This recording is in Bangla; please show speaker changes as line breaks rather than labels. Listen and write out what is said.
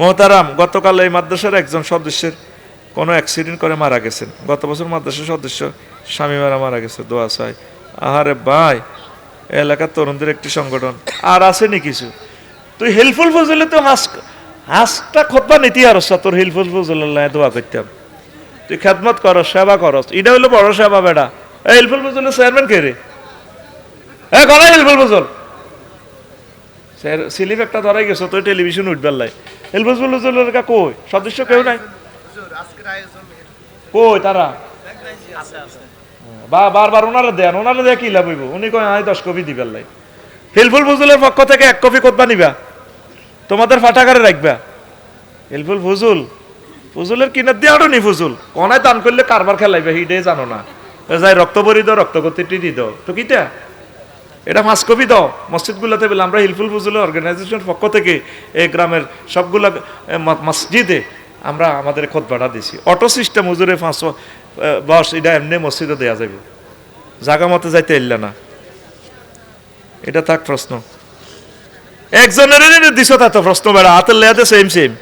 মোহতারাম, গতকাল এই মাদ্রাসার একজন সদস্যের কোনো অ্যাক্সিডেন্ট করে মারা গেছেন। গত বছর মাদ্রাসার সদস্য স্বামী মারা মারা গেছে, দোয়া চাই। আহারে ভাই, এলাকার তরুণদের একটি সংগঠন। আর আসেনি কিছু? তুই হেল্পফুল ফজলে তো হাস হাসটা খোদবা নীতি আর তোর হেল্পফুল ফজল্লাহ দোয়া করতাম। তুই খেদমত করস সেবা করস এটা হলো বড় সেবা বেড়া এই হেল্পফুল ফজলের চেয়ারম্যান কে রে? এ করা হেল্পফুল ফজল। স্যার, স্লিপ একটা ধরাই গেছো, তো টেলিভিশন উঠবার লাই। সদস্য কেউ নাই? কই তারা? বা, বারবার ওনারা দেন, ওনারা লাভ উনি কয় দশ কপি দিবার লাই। হেল্পফুল ফজলের পক্ষ থেকে এক কপি কোথবা নিবা? তোমাদের ফাটাকারে রাখবা? হেল্পফুল ফজুল? ফজুলের দিয়ে আরও নি ফজুল? কনায় দান করলে কারবার খেলাইবে হিডে জানো না। যাই, রক্ত ভরি দাও, রক্ত গতিটি দি দাও। তো কিটা? এটা পাঁচ কপি দাও। মসজিদগুলোতে বলে, আমরা হিলফুল ফজুল অর্গানাইজেশনের পক্ষ থেকে এই গ্রামের সবগুলা মসজিদে আমরা আমাদের খোদ ভাড়া দিছি। অটো সিস্টেম হুজুরে পাঁচশো বস, এটা এমনি মসজিদে দেওয়া যাবে। জাগা মতো যাইতে এলে না। এটা থাক প্রশ্ন। একজনের দিছ তা তো প্রশ্ন বেড়া, হাতের লেয়াতে সেম সেম